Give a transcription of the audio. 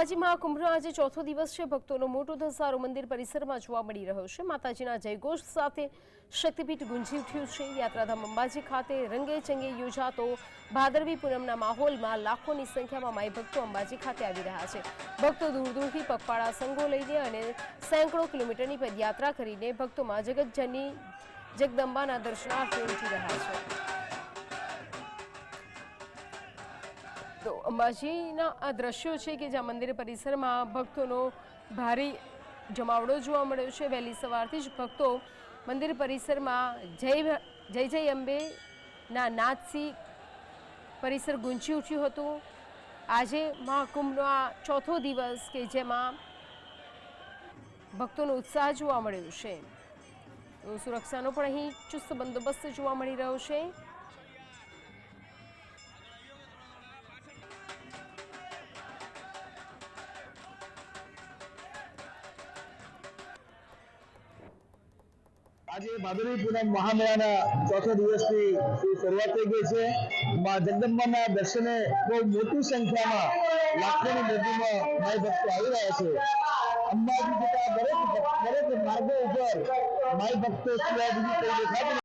અંબાજી કુંભનો આજે ચોથો દિવસ છે. ભક્તોનો મોટો ધસારો મંદિર પરિસરમાં જોવા મળી રહ્યો છે. માતાજીના જયઘોષ સાથે શક્તિપીઠ ગુંજી ઉઠ્યું છે. યાત્રાધામ અંબાજી ખાતે રંગે ચંગે યોજાતો ભાદરવી પૂનમના માહોલમાં લાખોની સંખ્યામાં માઈ ભક્તો અંબાજી ખાતે આવી રહ્યા છે. ભક્તો દૂર દૂરથી પગપાળા સંઘો લઈને અને સેંકડો કિલોમીટરની પદયાત્રા કરીને ભક્તોમાં જગતજનની જગદંબાના દર્શનાર્થે ઉઠી રહ્યા છે. તો અંબાજીના આ દ્રશ્યો છે કે જ્યાં મંદિર પરિસરમાં ભક્તોનો ભારે જમાવડો જોવા મળ્યો છે. વહેલી સવારથી જ ભક્તો મંદિર પરિસરમાં જય જય જય અંબેના નાદથી પરિસર ગુંજી ઉઠ્યું હતું. આજે મહાકુંભનો આ ચોથો દિવસ કે જેમાં ભક્તોનો ઉત્સાહ જોવા મળ્યો છે. સુરક્ષાનો પણ અહીં ચુસ્ત બંદોબસ્ત જોવા મળી રહ્યો છે. આજે ભાદરવી પૂનમ મહામેળાના ચોથા દિવસની શરૂઆત થઈ ગઈ છે મા જગદંબાના દર્શને બહુ મોટી સંખ્યામાં લાખોની નદીમાં માય ભક્તો આવી રહ્યા છે અંબાજી જતા દરેક દરેક માર્ગો ઉપર માય ભક્તો કોઈ દેખાતું.